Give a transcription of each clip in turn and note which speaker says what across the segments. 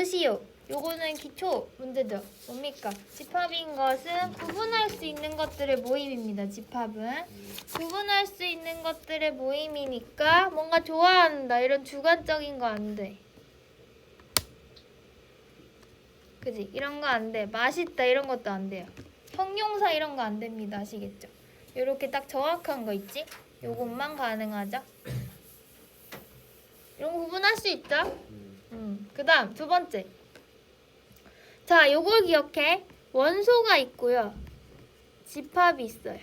Speaker 1: 고르시오. 요거는 기초 문제죠. 뭡니까? 집합인 것은 구분할 수 있는 것들의 모임입니다. 집합은 구분할 수 있는 것들의 모임이니까 뭔가 좋아한다 이런 주관적인 거 안 돼. 그지? 이런 거 안 돼. 맛있다 이런 것도 안 돼요. 형용사 이런 거 안 됩니다. 아시겠죠? 요렇게 딱 정확한 거 있지? 요것만 가능하죠? 이런 거 구분할 수 있죠? 음. 그 다음 두 번째. 자, 요걸 기억해. 원소가 있고요. 집합이 있어요.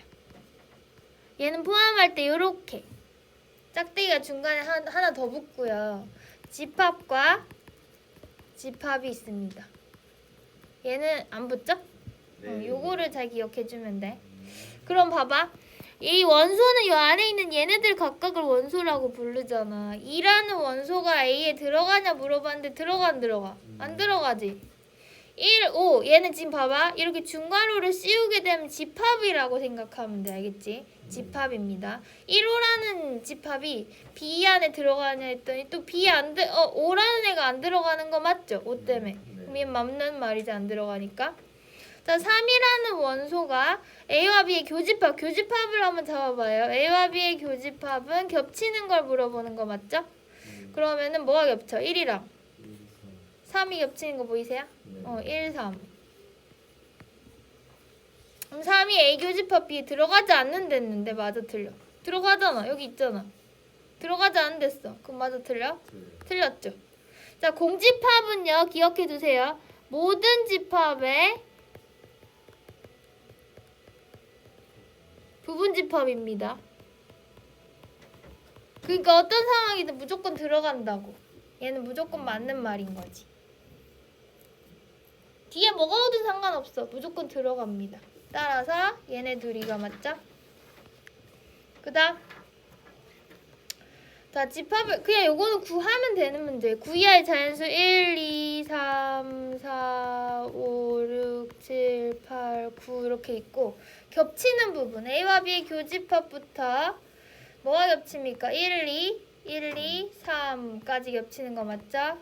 Speaker 1: 얘는 포함할 때 요렇게 짝대기가 중간에 하, 하나 더 붙고요. 집합과 집합이 있습니다. 얘는 안 붙죠? 어, 요거를 잘 기억해 주면 돼. 그럼 봐봐. 이 원소는 요 안에 있는 얘네들 각각을 원소라고 부르잖아. 2라는 원소가 A에 들어가냐 물어봤는데 들어가 안 들어가? 안 들어가지. 1, 5 얘는 지금 봐봐. 이렇게 중괄호를 씌우게 되면 집합이라고 생각하면 돼. 알겠지? 집합입니다. 1호라는 집합이 B 안에 들어가냐 했더니 또 B 안 들, 어, 5라는 애가 안 들어가는 거 맞죠? 5 때문에. 그럼 얘 맞는 말이지 안 들어가니까. 자, 3이라는 원소가 A와 B의 교집합, 교집합을 한번 잡아봐요. A와 B의 교집합은 겹치는 걸 물어보는 거 맞죠? 그러면은 뭐가 겹쳐? 1이랑 3이 겹치는 거 보이세요? 어, 1, 3. 그럼 3이 A 교집합 B에 들어가지 않는 데는데 맞아 틀려. 들어가잖아. 여기 있잖아. 들어가지 않는 데어 그럼 맞아 틀려? 틀렸죠. 자, 공집합은요. 기억해 두세요. 모든 집합의 부분 집합입니다. 그러니까 어떤 상황이든 무조건 들어간다고. 얘는 무조건 맞는 말인 거지. 뒤에 뭐가 오든 상관없어. 무조건 들어갑니다. 따라서 얘네 둘이가 맞죠? 그다음 자 집합을 그냥 요거는 구하면 되는 문제. 구이하의 자연수 1, 2, 3, 4, 5, 6, 7, 8, 9 이렇게 있고 겹치는 부분 A와 B의 교집합부터 뭐가 겹칩니까? 1, 2, 1, 2, 3까지 겹치는 거 맞죠?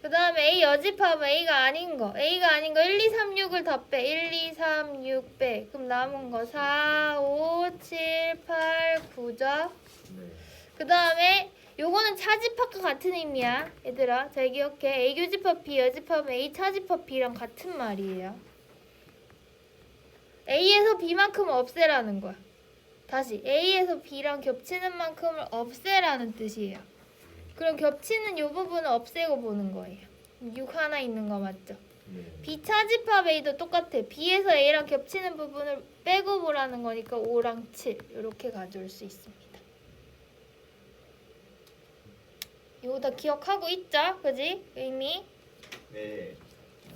Speaker 1: 그 다음에 A 여집합은 A가 아닌 거. A가 아닌 거 1, 2, 3, 6을 다 빼. 1, 2, 3, 6 빼. 그럼 남은 거 4, 5, 7, 8, 9죠. 그 다음에 요거는 차집합과 같은 의미야. 얘들아 잘 기억해. A 교집합 B 여집합은 A 차집합 B랑 같은 말이에요. A에서 B만큼 없애라는 거야. 다시 A에서 B랑 겹치는 만큼을 없애라는 뜻이에요. 그럼 겹치는 요 부분을 없애고 보는 거예요. 6 하나 있는 거 맞죠? B 차집합 A도 똑같아. B에서 A랑 겹치는 부분을 빼고 보라는 거니까 5랑 7 이렇게 가져올 수 있습니다. 이거 다 기억하고 있죠? 그지? 의미?
Speaker 2: 네.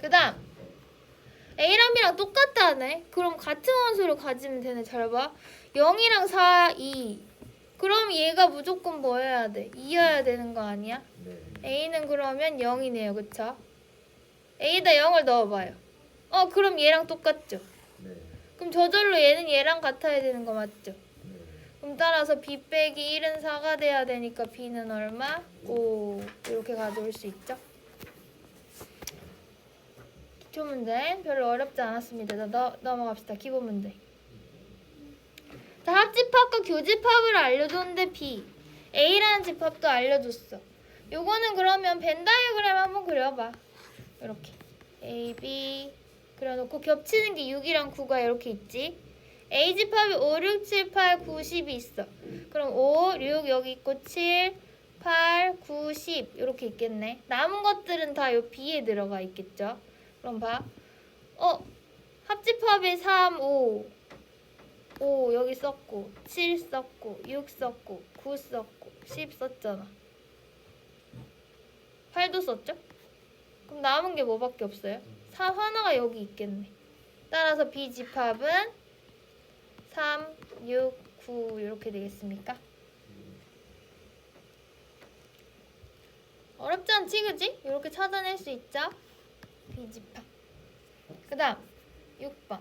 Speaker 1: 그 다음 A랑 B랑 똑같다네 그럼 같은 원소를 가지면 되네 잘 봐. 0이랑 4, 2 그럼 얘가 무조건 뭐 해야 돼? 2여야 되는 거 아니야?
Speaker 2: 네.
Speaker 1: A는 그러면 0이네요 그쵸? A에다 0을 넣어봐요 어 그럼 얘랑 똑같죠?
Speaker 2: 네.
Speaker 1: 그럼 저절로 얘는 얘랑 같아야 되는 거 맞죠?
Speaker 2: 네.
Speaker 1: 그럼 따라서 B 빼기 1은 4가 돼야 되니까 B는 얼마? 5 이렇게 가져올 수 있죠? 기초 문제 별로 어렵지 않았습니다. 자, 너, 넘어갑시다. 기본 문제. 자, 합집합과 교집합을 알려줬는데 B A라는 집합도 알려줬어. 요거는 그러면 벤 다이어그램 한번 그려봐. 이렇게 A, B 그려놓고 겹치는 게 6이랑 9가 이렇게 있지. A 집합이 5, 6, 7, 8, 9, 10이 있어. 그럼 5, 6 여기 있고 7, 8, 9, 10 이렇게 있겠네. 남은 것들은 다 요 B에 들어가 있겠죠. 그럼 봐. 어, 합집합이 3, 5. 5 여기 썼고 7 썼고 6 썼고 9 썼고 10 썼잖아. 8도 썼죠? 그럼 남은 게 뭐밖에 없어요? 4 하나가 여기 있겠네. 따라서 B 집합은 3, 6, 9 이렇게 되겠습니까? 어렵지 않지 그지? 이렇게 찾아낼 수 있죠? 비집합 그 다음 6번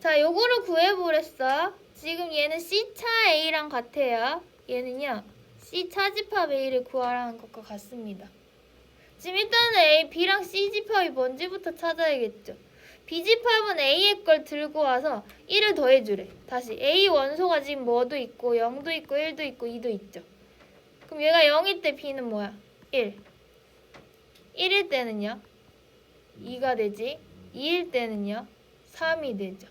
Speaker 1: 자 요거를 구해보랬어 지금 얘는 C차 A랑 같아요 얘는요 C 차 집합 A를 구하라는 것과 같습니다 지금 일단은 A, B랑 C 집합이 뭔지부터 찾아야겠죠. B 집합은 A의 걸 들고 와서 1을 더해주래. 다시 A 원소가 지금 뭐도 있고 0도 있고 1도 있고 2도 있죠. 그럼 얘가 0일 때 B는 뭐야? 1. 1일 때는요? 2가 되지. 2일 때는요? 3이 되죠.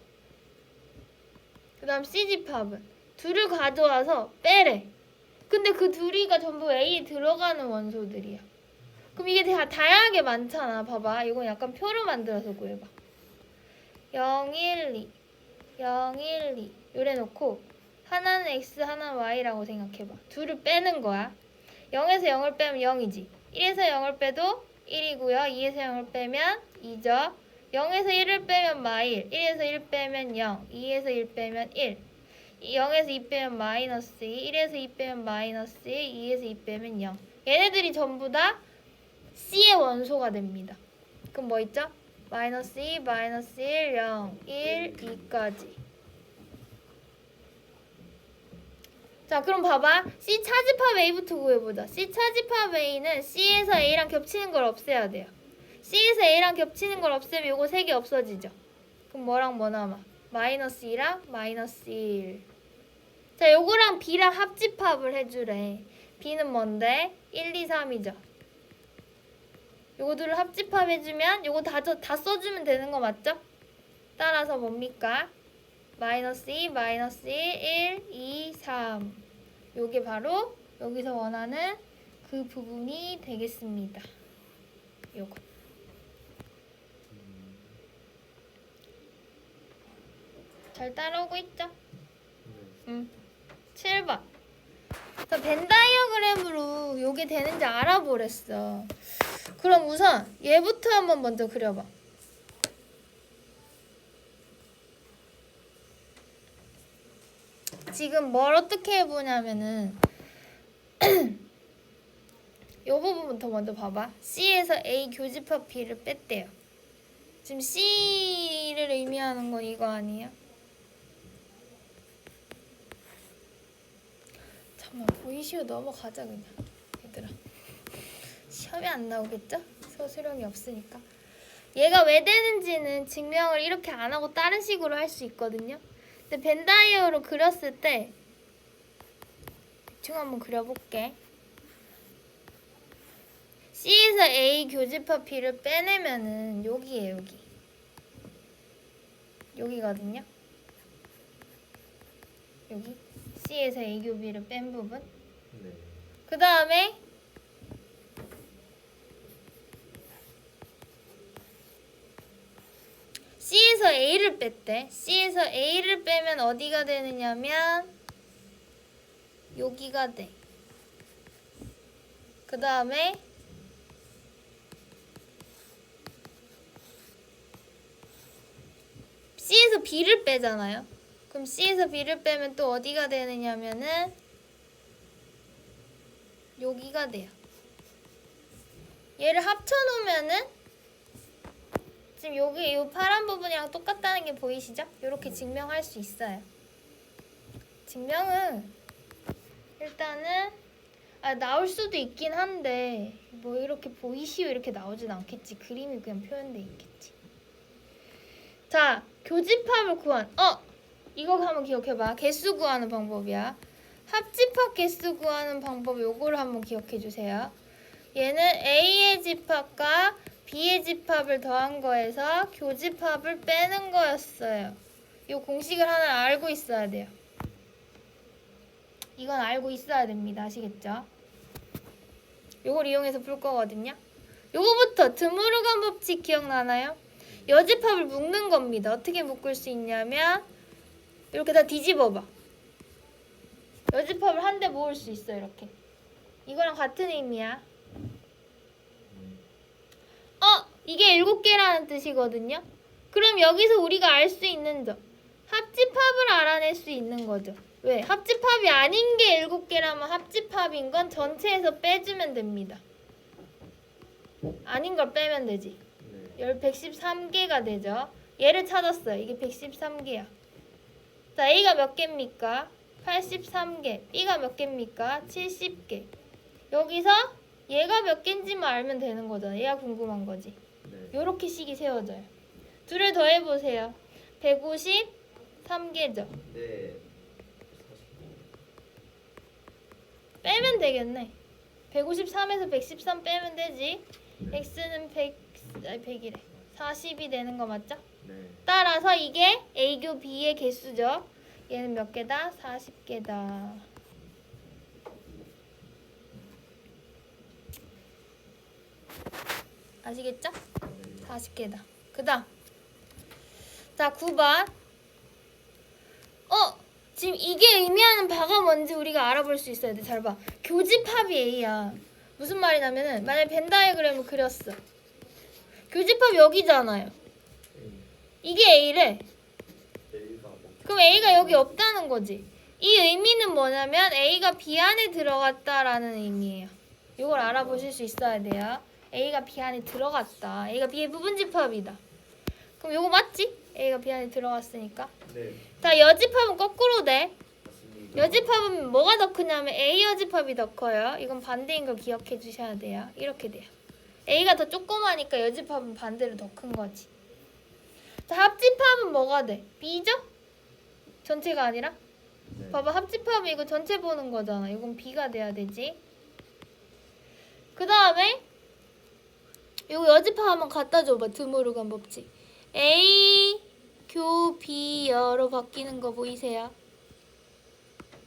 Speaker 1: 그 다음 C 집합은 둘을 가져와서 빼래. 근데 그 둘이가 전부 A에 들어가는 원소들이야. 그럼 이게 다 다양하게 많잖아. 봐봐. 이건 약간 표를 만들어서 구해봐. 0, 1, 2, 0, 1, 2 요래 놓고 하나는 X, 하나는 Y라고 생각해봐. 둘을 빼는 거야. 0에서 0을 빼면 0이지. 1에서 0을 빼도 1이고요. 2에서 0을 빼면 2죠. 0에서 1을 빼면 마일, 1에서 1 빼면 0, 2에서 1 빼면 1, 0에서 2 빼면 마이너스 2, 1에서 2 빼면 마이너스 2, 2에서 2 빼면 0. 얘네들이 전부 다 C의 원소가 됩니다. 그럼 뭐 있죠? 마이너스 2, 마이너스 1, 0, 1, 2까지. 자, 그럼 봐봐. C 차집합 A부터 구해보자. C 차집합 A는 C에서 A랑 겹치는 걸 없애야 돼요. C에서 A랑 겹치는 걸 없애면 요거 세개 없어지죠. 그럼 뭐랑 뭐 남아? 마이너스 2랑 마이너스 1. 자, 요거랑 B랑 합집합을 해주래. B는 뭔데? 1, 2, 3이죠. 요거들을 합집합 해주면 요거 다, 저- 다 써주면 되는 거 맞죠? 따라서 뭡니까? 마이너스 2, 마이너스 1, 1, 2, 3. 요게 바로 여기서 원하는 그 부분이 되겠습니다. 요거. 잘 따라오고 있죠? 응. 7번. 자, 벤 다이어그램으로 요게 되는지 알아보랬어. 그럼 우선 얘부터 한번 먼저 그려봐. 지금 뭘 어떻게 해보냐면은 요 부분부터 먼저 봐봐. C에서 A 교집합 B를 뺐대요. 지금 C를 의미하는 건 이거 아니에요? 잠깐만 보이시오 넘어가자 그냥 얘들아. 시험에 안 나오겠죠? 서술형이 없으니까. 얘가 왜 되는지는 증명을 이렇게 안 하고 다른 식으로 할 수 있거든요. 근데 벤다이어로 그렸을 때 대충 한번 그려볼게. C에서 A 교집합 B를 빼내면은 여기에 여기. 여기거든요. 여기 C에서 A 교 B를 뺀 부분.
Speaker 2: 네.
Speaker 1: 그 다음에 C에서 A를 뺐대. C에서 A를 빼면 어디가 되느냐면 여기가 돼. 그 다음에 C에서 B를 빼잖아요. 그럼 C에서 B를 빼면 또 어디가 되느냐면은 여기가 돼요. 얘를 합쳐놓으면은 지금 여기 이 파란 부분이랑 똑같다는 게 보이시죠? 이렇게 증명할 수 있어요. 증명은 일단은 아, 나올 수도 있긴 한데 뭐 이렇게 보이시오 이렇게 나오진 않겠지. 그림이 그냥 표현돼 있겠지. 자, 교집합을 구한. 어, 이거 한번 기억해봐. 개수 구하는 방법이야. 합집합 개수 구하는 방법 요거를 한번 기억해 주세요. 얘는 A의 집합과 B의 집합을 더한 거에서 교집합을 빼는 거였어요. 요 공식을 하나 알고 있어야 돼요. 이건 알고 있어야 됩니다. 아시겠죠? 요걸 이용해서 풀 거거든요. 요거부터 드무르간 법칙 기억나나요? 여집합을 묶는 겁니다. 어떻게 묶을 수 있냐면 이렇게 다 뒤집어봐. 여집합을 한 대 모을 수 있어 이렇게. 이거랑 같은 의미야. 어, 이게 일곱 개라는 뜻이거든요. 그럼 여기서 우리가 알 수 있는 점, 합집합을 알아낼 수 있는 거죠. 왜? 합집합이 아닌 게 일곱 개라면 합집합인 건 전체에서 빼주면 됩니다. 아닌 걸 빼면 되지.
Speaker 2: 네.
Speaker 1: 열 113개가 되죠. 얘를 찾았어요. 이게 113개야. 자, A가 몇 개입니까? 83개. B가 몇 개입니까? 70개. 여기서 얘가 몇 개인지만 알면 되는 거잖아. 얘가 궁금한 거지.
Speaker 2: 네.
Speaker 1: 요렇게 식이 세워져요. 둘을 더해 보세요. 153개죠.
Speaker 2: 네.
Speaker 1: 빼면 되겠네. 153에서 113 빼면 되지.
Speaker 2: 네.
Speaker 1: x는 100 아니 100이래. 40이 되는 거 맞죠?
Speaker 2: 네.
Speaker 1: 따라서 이게 A교 B의 개수죠. 얘는 몇 개다? 40개다. 아시겠죠? 40개다. 그 다음. 자, 9번. 어! 지금 이게 의미하는 바가 뭔지 우리가 알아볼 수 있어야 돼. 잘 봐. 교집합이 A야. 무슨 말이냐면은, 만약에 벤 다이그램을 그렸어. 교집합 여기잖아요. 이게 A래. 그럼 A가 여기 없다는 거지. 이 의미는 뭐냐면 A가 B 안에 들어갔다라는 의미예요. 이걸 알아보실 수 있어야 돼요. A가 B 안에 들어갔다. A가 B의 부분집합이다. 그럼 이거 맞지? A가 B 안에 들어갔으니까.
Speaker 2: 네.
Speaker 1: 자, 여집합은 거꾸로 돼.
Speaker 2: 맞습니다.
Speaker 1: 여집합은 뭐가 더 크냐면 A 여집합이 더 커요. 이건 반대인 걸 기억해 주셔야 돼요. 이렇게 돼요. A가 더 조그마니까 여집합은 반대로 더 큰 거지. 자, 합집합은 뭐가 돼? B죠? 전체가 아니라?
Speaker 2: 네.
Speaker 1: 봐봐, 합집합은 이거 전체 보는 거잖아. 이건 B가 돼야 되지. 그 다음에 이거 여집합 한번 갖다 줘봐. 드모르간 법칙. A 교 B여로 바뀌는 거 보이세요?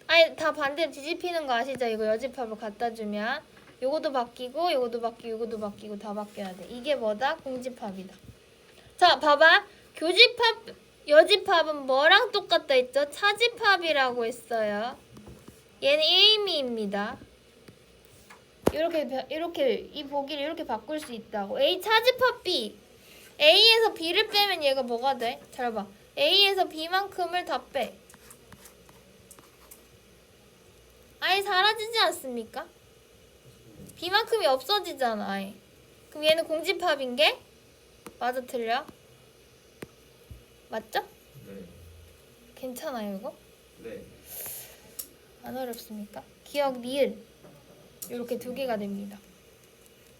Speaker 1: 아니 다 반대로 뒤집히는 거 아시죠? 이거 여집합을 갖다 주면 요것도 바뀌고 요것도 바뀌고 요것도 바뀌고 다 바뀌어야 돼. 이게 뭐다? 공집합이다. 자, 봐봐. 교집합, 여집합은 뭐랑 똑같다 했죠? 차집합이라고 했어요. 얘는 1미입니다. 이렇게 벼- 이렇게 이 보기를 이렇게 바꿀 수 있다고. A 차집합 B. A에서 B를 빼면 얘가 뭐가 돼? 잘 봐. A에서 B만큼을 다 빼. 아예 사라지지 않습니까? B만큼이 없어지잖아. 아예. 그럼 얘는 공집합인 게 맞아 틀려? 맞죠?
Speaker 2: 네.
Speaker 1: 괜찮아요 이거?
Speaker 2: 네.
Speaker 1: 안 어렵습니까? 기억 니을 이렇게 두 개가 됩니다.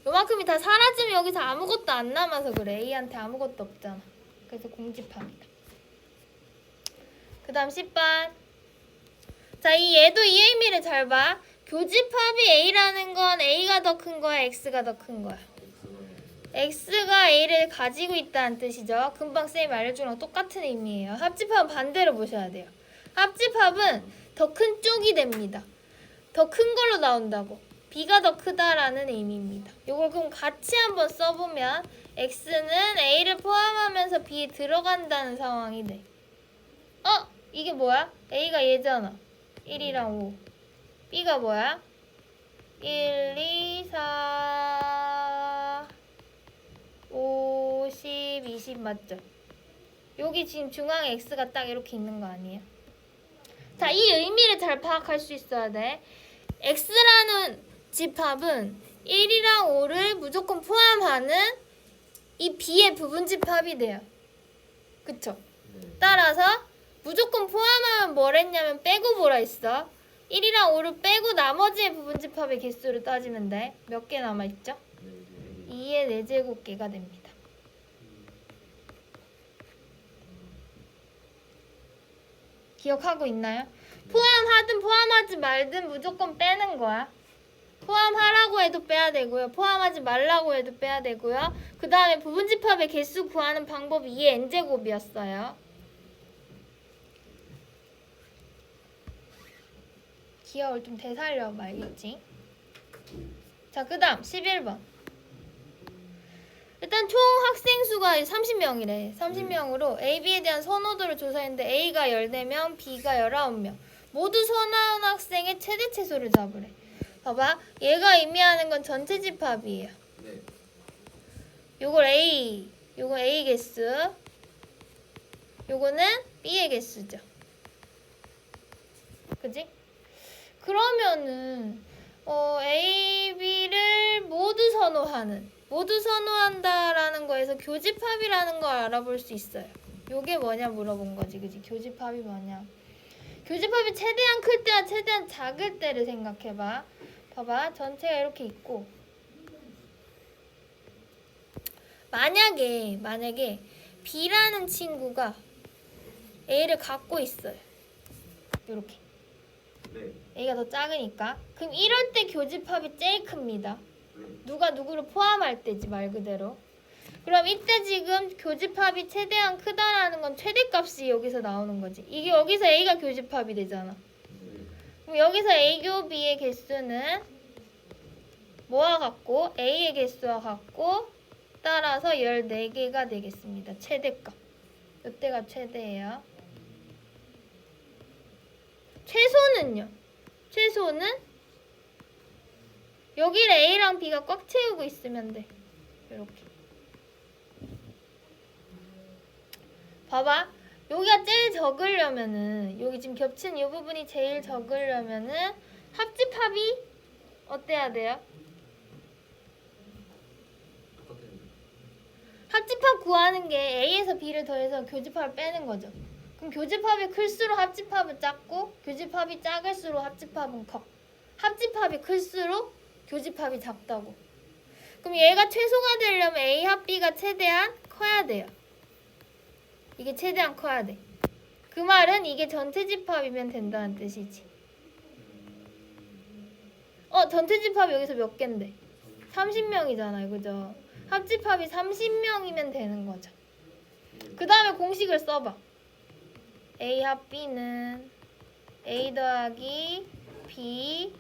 Speaker 1: 요만큼이 다 사라지면 여기서 아무것도 안 남아서 그래. A한테 아무것도 없잖아. 그래서 공집합니다. 그 다음 10번. 자, 이 얘도 이 의미를 잘 봐. 교집합이 A라는 건 A가 더 큰 거야, X가 더 큰 거야. X가 A를 가지고 있다는 뜻이죠. 금방 쌤이 알려준 거랑 똑같은 의미예요. 합집합은 반대로 보셔야 돼요. 합집합은 더 큰 쪽이 됩니다. 더 큰 걸로 나온다고. B가 더 크다라는 의미입니다. 이걸 그럼 같이 한번 써보면 X는 A를 포함하면서 B에 들어간다는 상황이 돼. 어? 이게 뭐야? A가 얘잖아. 1이랑 5. B가 뭐야? 1, 2, 4, 5, 10, 20 맞죠? 여기 지금 중앙에 X가 딱 이렇게 있는 거 아니에요? 자, 이 의미를 잘 파악할 수 있어야 돼. X라는 집합은 1이랑 5를 무조건 포함하는 이 B의 부분 집합이 돼요. 그쵸?
Speaker 2: 네.
Speaker 1: 따라서 무조건 포함하면 뭘 했냐면 빼고 보라 했어. 1이랑 5를 빼고 나머지의 부분 집합의 개수를 따지면 돼. 몇 개 남아있죠?
Speaker 2: 네.
Speaker 1: 2의 4제곱 개가 됩니다. 기억하고 있나요? 포함하든 포함하지 말든 무조건 빼는 거야. 포함하라고 해도 빼야 되고요. 포함하지 말라고 해도 빼야 되고요. 그 다음에 부분 집합의 개수 구하는 방법이 2의 n제곱이었어요. 기억을 좀 되살려 말겠지. 자, 그 다음 11번. 일단 총 학생 수가 30명이래. 30명으로 A, B에 대한 선호도를 조사했는데 A가 14명, B가 19명. 모두 선호하는 학생의 최대 최소를 잡으래. 봐봐. 얘가 의미하는 건 전체 집합이에요.
Speaker 2: 네.
Speaker 1: 요걸 A, 요건 A 개수. 요거는 B의 개수죠. 그지? 그러면은 어, A, B를 모두 선호하는 모두 선호한다라는 거에서 교집합이라는 걸 알아볼 수 있어요. 요게 뭐냐 물어본 거지, 그지? 교집합이 뭐냐? 교집합이 최대한 클 때와 최대한 작을 때를 생각해봐. 봐봐. 전체가 이렇게 있고. 만약에, 만약에 B라는 친구가 A를 갖고 있어요. 이렇게.
Speaker 2: 네.
Speaker 1: A가 더 작으니까. 그럼 이럴 때 교집합이 제일 큽니다.
Speaker 2: 네.
Speaker 1: 누가 누구를 포함할 때지, 말 그대로. 그럼 이때 지금 교집합이 최대한 크다라는 건 최대값이 여기서 나오는 거지. 이게 여기서 A가 교집합이 되잖아. 여기서 A 교 B의 개수는 뭐와 같고 A의 개수와 같고 따라서 14개가 되겠습니다. 최대값. 이때가 최대예요. 최소는요? 최소는 여기를 A랑 B가 꽉 채우고 있으면 돼. 이렇게. 봐봐. 여기가 제일 적으려면은 여기 지금 겹친 이 부분이 제일 적으려면은 합집합이 어때야 돼요? 합집합 구하는 게 A에서 B를 더해서 교집합을 빼는 거죠. 그럼 교집합이 클수록 합집합은 작고 교집합이 작을수록 합집합은 커. 합집합이 클수록 교집합이 작다고. 그럼 얘가 최소가 되려면 A 합 B가 최대한 커야 돼요. 이게 최대한 커야 돼. 그 말은 이게 전체 집합이면 된다는 뜻이지. 어, 전체 집합 여기서 몇 개인데? 30명이잖아요. 그죠? 합집합이 30명이면 되는 거죠. 그 다음에 공식을 써봐. A 합 B는 A 더하기 B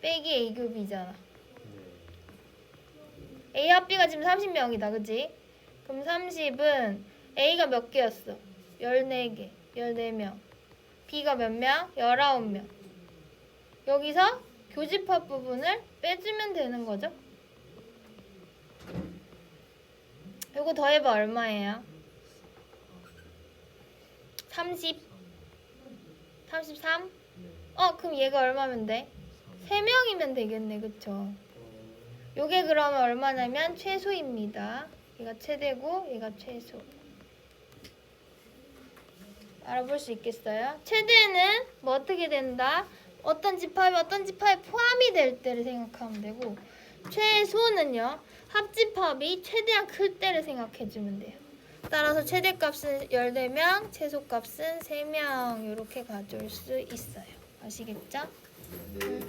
Speaker 1: 빼기 A 곱이잖아. A 합 B가 지금 30명이다. 그지? 그럼 30은 A가 몇 개였어? 14개. 14명. B가 몇 명? 19명. 여기서 교집합 부분을 빼주면 되는 거죠. 요거 더해봐 얼마예요? 30 33? 어 그럼 얘가 얼마면 돼? 3명이면 되겠네 그쵸? 요게 그러면 얼마냐면 최소입니다 얘가 최대고 얘가 최소 알아볼 수 있겠어요? 최대는 뭐 어떻게 된다? 어떤 집합이 어떤 집합에 포함이 될 때를 생각하면 되고 최소는요 합집합이 최대한 클 때를 생각해주면 돼요. 따라서 최대값은 14명, 최소값은 3명 이렇게 가져올 수 있어요. 아시겠죠?
Speaker 2: 네.